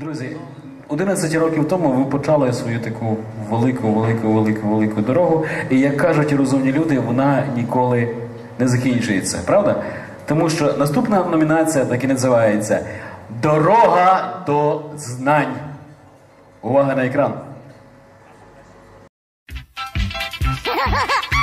Друзі, 11 років тому ви почали свою таку велику, велику, велику, велику дорогу. І як кажуть розумні люди, вона ніколи не закінчується, правда? Тому що наступна номінація так і називається Дорога до знань. Увага на екран.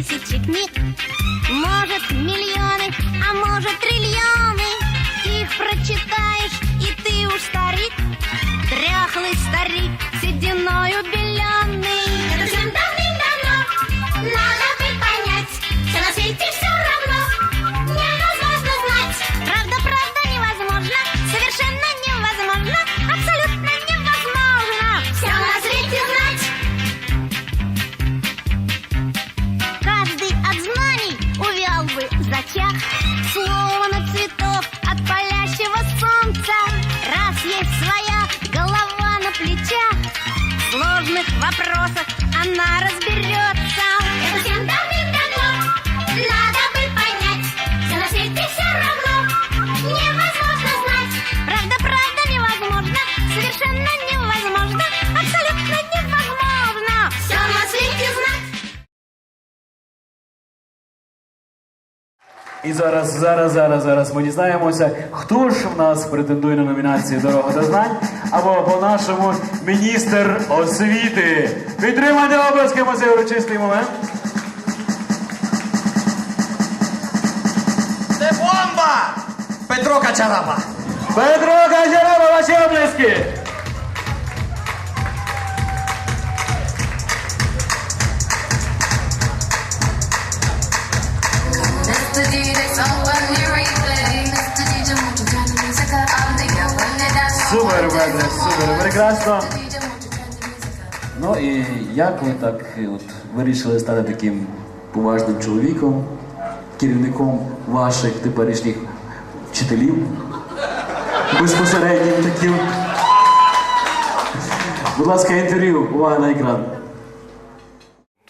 тысячи книг Может миллионы, а может триллионы Их прочитаешь, и ты уж старик Дряхлый старик, сединою беленный І зараз, зараз, зараз, зараз ми дізнаємося, хто ж в нас претендує на номінацію Дорога до знань, або по-нашому міністр освіти. Підтримайте обласками цей урочистий момент. Це бомба! Петро Качараба. Петро Кажараба, ваші облески! Супер, Петре, супер, прекрасно. Ну і як ви так е, от, вирішили стати таким поважним чоловіком, керівником ваших теперішніх вчителів? Безпосереднім таким. Будь ласка, інтерв'ю, увага на екран.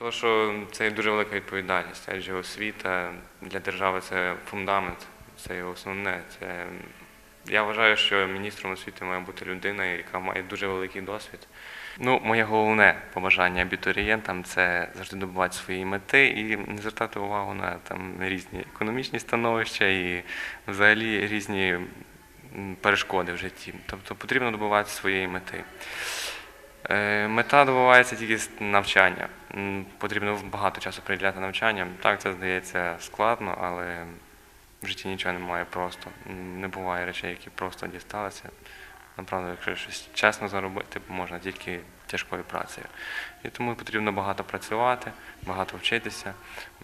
То, що це дуже велика відповідальність, адже освіта для держави це фундамент, це є основне. Це... Я вважаю, що міністром освіти має бути людина, яка має дуже великий досвід. Ну, моє головне побажання абітурієнтам це завжди добувати свої мети і не звертати увагу на там різні економічні становища і взагалі різні перешкоди в житті. Тобто потрібно добувати своєї мети. Е, Мета добувається тільки з навчання. Потрібно багато часу приділяти навчанням. Так, це здається складно, але в житті нічого немає просто. Не буває речей, які просто дісталися. Направду, якщо щось чесно заробити, можна тільки тяжкою працею. І тому потрібно багато працювати, багато вчитися,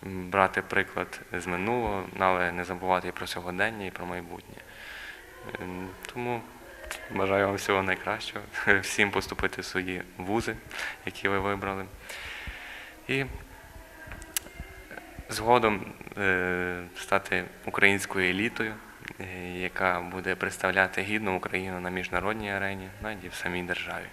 брати приклад з минулого, але не забувати і про сьогодення, і про майбутнє. Ем, Тому бажаю вам всього найкращого, всім поступити в свої вузи, які ви вибрали. І згодом е, стати українською елітою, е, яка буде представляти гідну Україну на міжнародній арені, навіть і в самій державі.